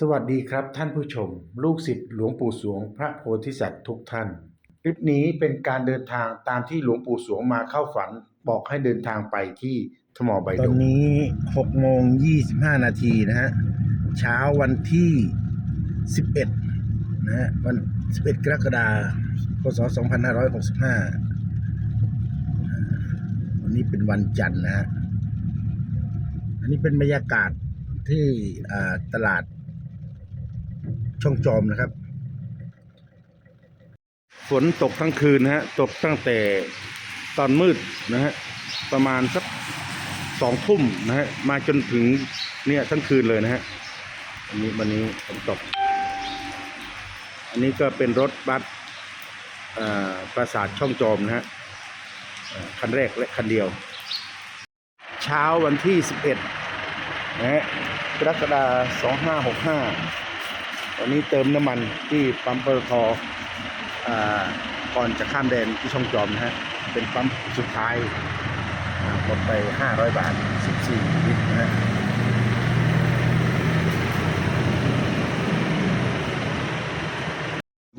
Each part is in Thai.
สวัสดีครับท่านผู้ชม ลูกศิษย์หลวงปู่สวง พระโพธิสัตว์ทุกท่าน คลิปนี้เป็นการเดินทางตามที่หลวงปู่สวงมาเข้าฝัน บอกให้เดินทางไปที่ทมใบตดอนนี้6โมง25 นาทีนะฮะเช้าวันที่ 11นะฮะวัน 11 กรกฎาคมพศ2565 วันนี้เป็นวันจันทร์นะฮะอันนี้เป็นบรรยากาศที่ตลาด ช่องจอมนะครับ ฝนตกทั้งคืนนะฮะตกตั้งแต่ตอนมืดนะฮะประมาณสักสองทุ่มนะฮะมาจนถึงเนี่ยทั้งคืนเลยนะฮะอันนี้วันนี้ฝนตก อันนี้ก็เป็นรถบัสอ่าปราสาทช่องจอมนะฮะคันแรกและคันเดียว เช้าวันที่ 11นะฮะกรกฎาคม2565 วันนี้เติมน้ำมันที่ปั๊มปตทอก่อนจะข้ามแดนที่ช่องจอมนะฮะ เป็นปั๊มสุดท้ายหมดไป 500 บาท 14ลิตรนะฮะ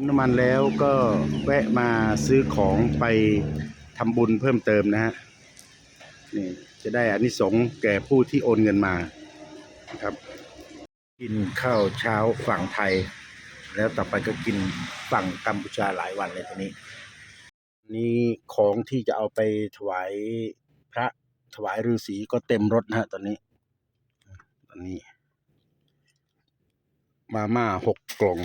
น้ำมันแล้วก็แวะมาซื้อของไปทำบุญเพิ่มเติมนะฮะ นี่จะได้อานิสงส์แก่ผู้ที่โอนเงินมานะครับ กินข้าวเช้าฝั่งไทย แล้วต่อไปก็กินฝั่งกัมพูชาหลายวันเลยทีนี้ นี่ของที่จะเอาไปถวายพระถวายฤาษีก็เต็มรถนะฮะตอนนี้ ตอนนี้ มาม่าหกกล่อง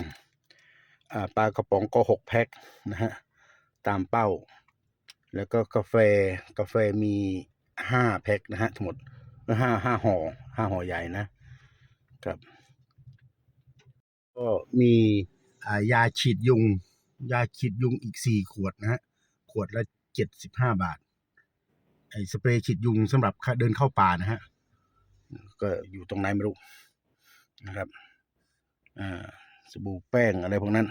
อปลากระป๋องก็หกแพ็คนะฮะ ตามเป้า แล้วก็กาแฟกาแฟมีห้าแพ็คนะฮะทั้งหมดห้าห้าห่อห้าห่อใหญ่นะครับ ก็มียาฉีดยุง ยาฉีดยุงอีกสี่ขวดนะฮะ ขวดละเจ็ดสิบห้าบาท ไอ้สเปรย์ฉีดยุงสำหรับเดินเข้าป่านะฮะ ก็อยู่ตรงไหนไม่รู้นะครับ อ่า สบู่แป้งอะไรพวกนั้น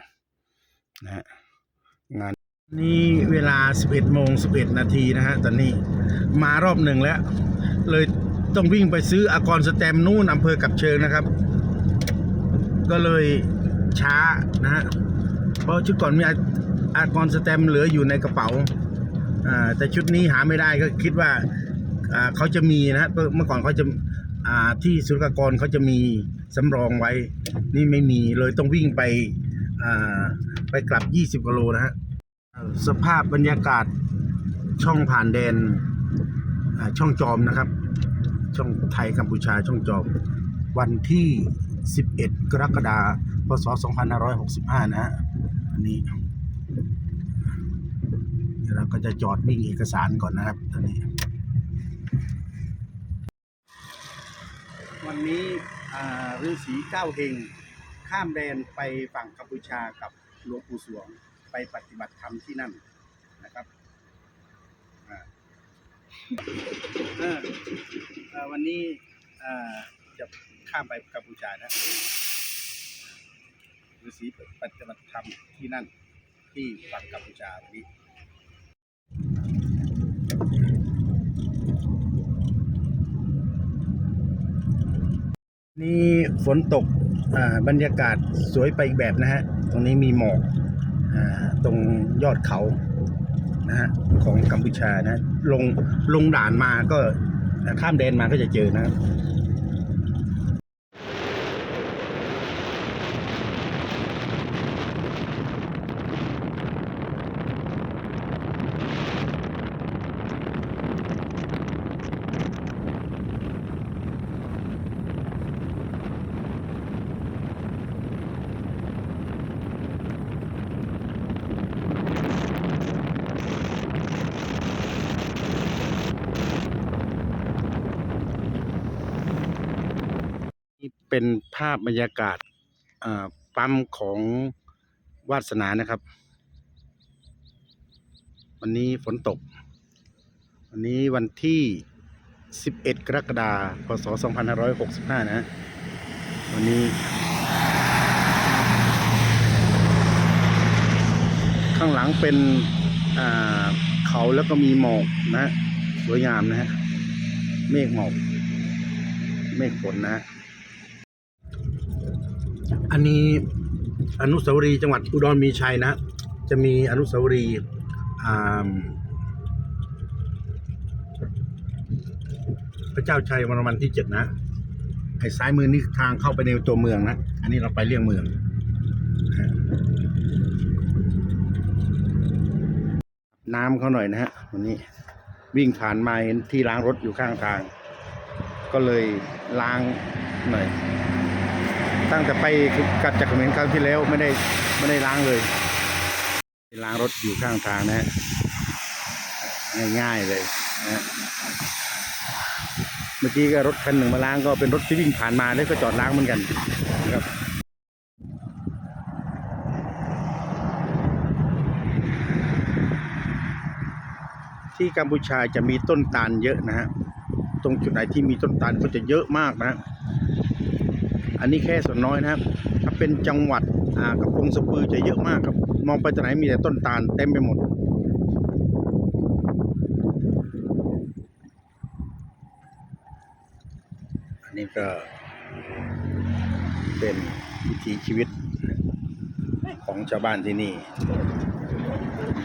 นะฮะ งานนี่เวลา 11โมง11 นาทีนะฮะ ตอนนี้มารอบหนึ่งแล้ว เลยต้องวิ่งไปซื้ออากรสแตมนู่นอำเภอกับเชิงนะครับ ก็เลยช้านะฮะเพราะชุดก่อนมีอาอากรสแตมเหลืออยู่ในกระเป๋าอ่าแต่ชุดนี้หาไม่ได้ก็คิดว่าอ่าเขาจะมีนะฮะเมื่อก่อนเขาจะอ่าที่ศุลกากรเขาจะมีสำรองไว้ นี่ไม่มีเลยต้องวิ่งไปอ่าไปกลับ 20กิโลนะฮะสภาพบรรยากาศช่องผ่านแดนอ่าช่องจอมนะครับ ช่องไทยกัมพูชาช่องจอมวันที่ 11 กรกฎาคม พศ 2565 นะฮะ อันนี้เดี๋ยวเราก็จะจอดวิ่งเอกสารก่อนนะครับตอนนี้ วันนี้อ่าฤาษีเก้าเฮงข้ามแดนไปฝั่งกัมพูชากับหลวงปู่สวงไปปฏิบัติธรรมที่นั่นนะครับวันนี้อ่าจะ ข้ามไปกัมพูชานะฤาษีปฏิบัติธรรมที่นั่น ที่ฝั่งกัมพูชาวันนี้นี่ฝนตกอ่าบรรยากาศสวยไปอีกแบบนะฮะ ตรงนี้มีหมอกอ่าตรงยอดเขานะฮะของกัมพูชานะ ลงลงด่านมาก็ข้ามแดนมาก็จะเจอนะ เป็นภาพบรรยากาศปั๊มของวาสนานะครับ วันนี้ฝนตก วันนี้วันที่ 11 กรกฎาคม พศ 2565 นะฮะวันนี้ ข้างหลังเป็นเขาแล้วก็มีหมอกนะฮะสวยงามนะฮะ เมฆหมอก เมฆฝนนะฮะ อันนี้อนุสาวรีย์จังหวัดอุดรมีชัยนะ จะมีอนุสาวรีย์พระเจ้าชัยวรมันที่เจ็ดนะไอ้ซ้ายมือนี่ทางเข้าไปในตัวเมืองนะ อันนี้เราไปเลี่ยงเมือง น้ำเขาหน่อยนะฮะวันนี้วิ่งผ่านมาเห็นที่ล้างรถอยู่ข้างทาง ก็เลยล้างหน่อย ตั้งแต่ไปกัดจากเขมรครั้งที่แล้วไม่ได้ไม่ได้ล้างเลยล้างรถอยู่ข้างทางนะฮะง่ายๆเลยนะฮะเมื่อกี้ก็รถคันหนึ่งมาล้างก็เป็นรถที่วิ่งผ่านมาแล้วก็จอดล้างเหมือนกันนะครับที่กัมพูชาจะมีต้นตาลเยอะนะฮะ ตรงจุดไหนที่มีต้นตาลก็จะเยอะมากนะ อันนี้แค่ส่วนน้อยนะครับ ถ้าเป็นจังหวัดกระพงสะปือจะเยอะมากครับ มองไปตรงไหนมีแต่ต้นตาลเต็มไปหมด อันนี้ก็เป็นวิถีชีวิตของชาวบ้านที่นี่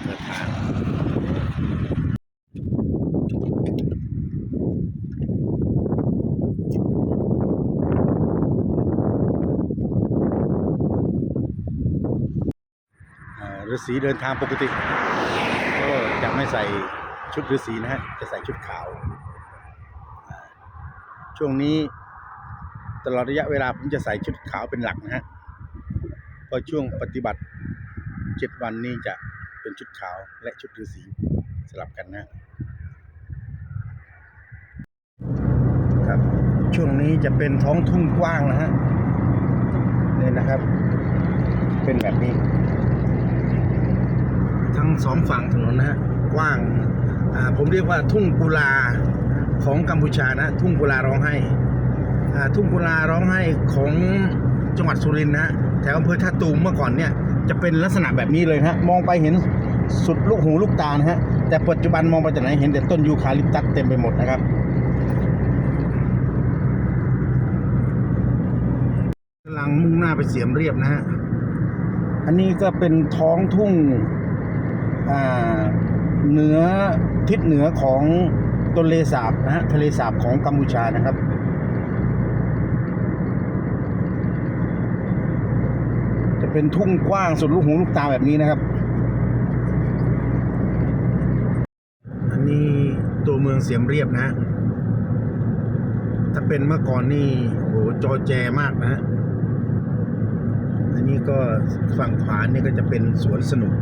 เดินทาง ฤาษีเดินทางปกติก็จะไม่ใส่ชุดฤาษีนะฮะจะใส่ชุดขาว ช่วงนี้ตลอดระยะเวลาผมจะใส่ชุดขาวเป็นหลักนะฮะพราะช่วงปฏิบัติเจ็ดวันนี้จะเป็นชุดขาวและชุดฤาษีสลับกันนะครับ ช่วงนี้จะเป็นท้องทุ่งกว้างนะฮะเนี่ยนะครับ เป็นแบบนี้ ทั้งสองฝั่งถนนนะฮะกว้างผมเรียกว่าทุ่งกุลาของกัมพูชานะทุ่งกุลาร้องไห้ทุ่งกุลาร้องไห้ของจังหวัดสุรินทร์นะแถวอำเภอท่าตูมเมื่อก่อนเนี่ยจะเป็นลักษณะแบบนี้เลยนะฮะมองไปเห็นสุดลูกหูลูกตานะฮะแต่ปัจจุบันมองไปจากไหนเห็นแต่ต้นยูคาลิปตัสเต็มไปหมดนะครับกำลังมุ่งหน้าไปเสียมเรียบนะฮะอันนี้ก็เป็นท้องทุ่ง เหนือทิศเหนือของทะเลสาบนะฮะทะเลสาบของกัมพูชานะครับจะเป็นทุ่งกว้างสุดลูกหูลูกตาแบบนี้นะครับ อันนี้ตัวเมืองเสียมเรียบนะ ถ้าเป็นเมื่อก่อนนี่โหจอแจมากนะ อันนี้ก็ฝั่งขวานี่ก็จะเป็นสวนสนุก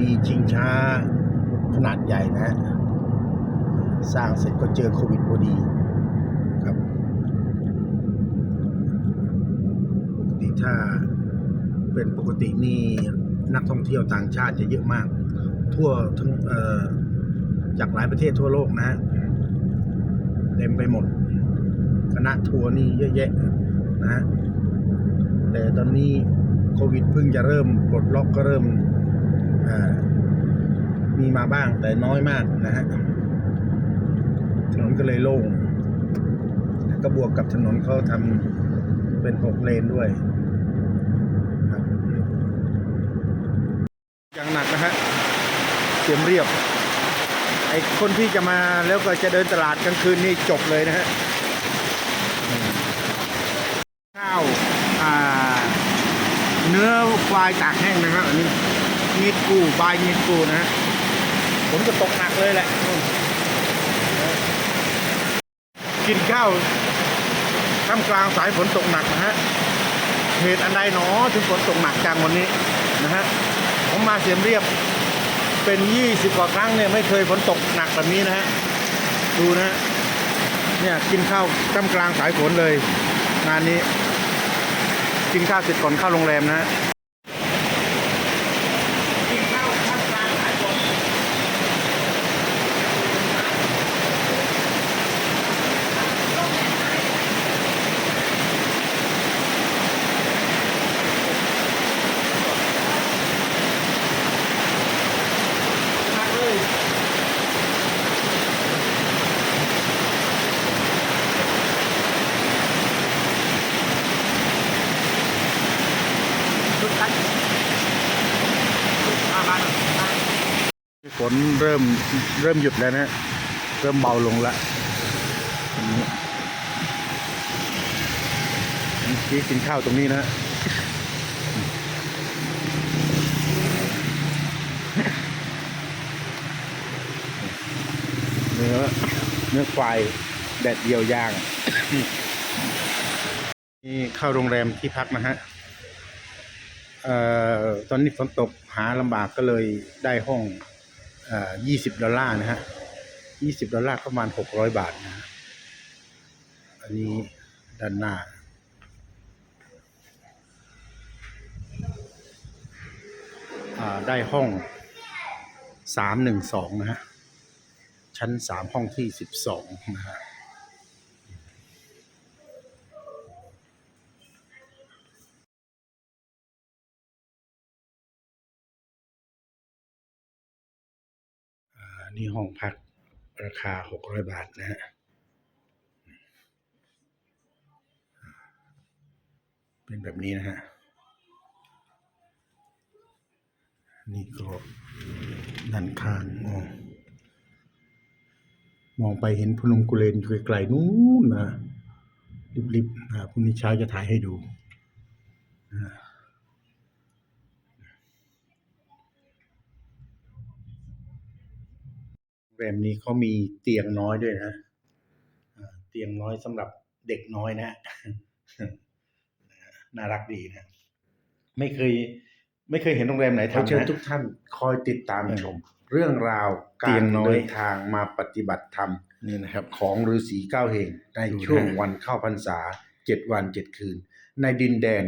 มีชิงช้าขนาดใหญ่นะฮะสร้างเสร็จก็เจอโควิดพอดีครับปกติถ้าเป็นปกตินี่นักท่องเที่ยวต่างชาติจะเยอะมาก ทั่วทั้งเอ่อจากหลายประเทศทั่วโลกนะฮะเต็มไปหมดคณะทัวร์นี่เยอะแยะนะฮะแต่ตอนนี้โควิดเพิ่งจะเริ่มปลดล็อกก็เริ่ม มีมาบ้างแต่น้อยมากนะฮะถนนก็เลยโล่งก็บวกกับถนนเขาทำเป็นหกเลนด้วยครับอย่างหนักนะฮะเสียมเรียบ ไอ้คนที่จะมาแล้วก็จะเดินตลาดกลางคืนนี่จบเลยนะฮะข้าวเนื้อควายตากแห้งนะครับอันนี้ เงียดกูบายเงียดกูนะผมจะตกหนักเลยแหละกินข้าวท่ามกลางสายฝนตกหนักนะฮะเหตุอันใดหนอถึงฝนตกหนักจังวันนี้นะฮะผมมาเสียมเรียบเป็นยี่สิบกว่าครั้งเนี่ยไม่เคยฝนตกหนักแบบนี้นะฮะดูนะฮะเนี่ยกินข้าวท่ามกลางสายฝนเลย งานนี้ กินข้าวเสร็จก่อนเข้าโรงแรมนะฮะกินข้าวท่ามกลางสายฝนหนักเลย ฝน เริ่มเริ่มหยุดแล้วนะ เริ่มเบาลงละเมื่อกี้กินข้าวตรงนี้นะเนื้อเนื้อควายแดดเดียวย่าง นี่เข้าโรงแรมที่พักนะฮะเอ่อตอนนี้ฝนตกหาลำบากก็เลยได้ห้อง ยี่สิบดอลลาร์นะฮะยี่สิบดอลลาร์ประมาณหกร้อยบาทนะอันนี้ด้านหน้า ได้ห้องสามหนึ่งสองนะฮะ ชั้นสามห้องที่สิบสองนะฮะ อ่านี่ห้องพักราคาหกร้อยบาทนะฮะ เป็นแบบนี้นะฮะ นี่ก็ด้านข้างมองมองไปเห็นพนมกุเลนอยู่ไกลๆนู้นนะริบๆนะพรุ่งนี้เช้าจะถ่ายให้ดูนะ รงแรมนี้เขามีเตียงน้อยด้วยนะอ่าเตียงน้อยสำหรับเด็กน้อยนะ น่ารักดีนะ ไม่เคย ไม่เคยเห็นโรงแรมไหนขอทำเชิญนะทุกท่านคอยติดตามเออชม เรื่องราวเตีกายรงน้อยเดินทางมาปฏิบัติธรรมนี่นะครับ ของฤาษีเก้าเหงในดูนะช่วงวันเข้าพรรษาเจ็ดวันเจ็ดคืน ในดินแดน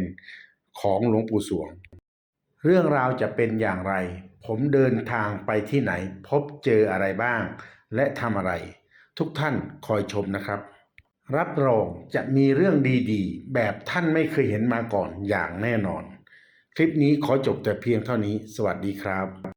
ของหลวงปู่สวง เรื่องราวจะเป็นอย่างไร ผมเดินทางไปที่ไหน พบเจออะไรบ้าง และทำอะไร ทุกท่านคอยชมนะครับ รับรองจะมีเรื่องดีๆ แบบท่านไม่เคยเห็นมาก่อนอย่างแน่นอน คลิปนี้ขอจบแต่เพียงเท่านี้ สวัสดีครับ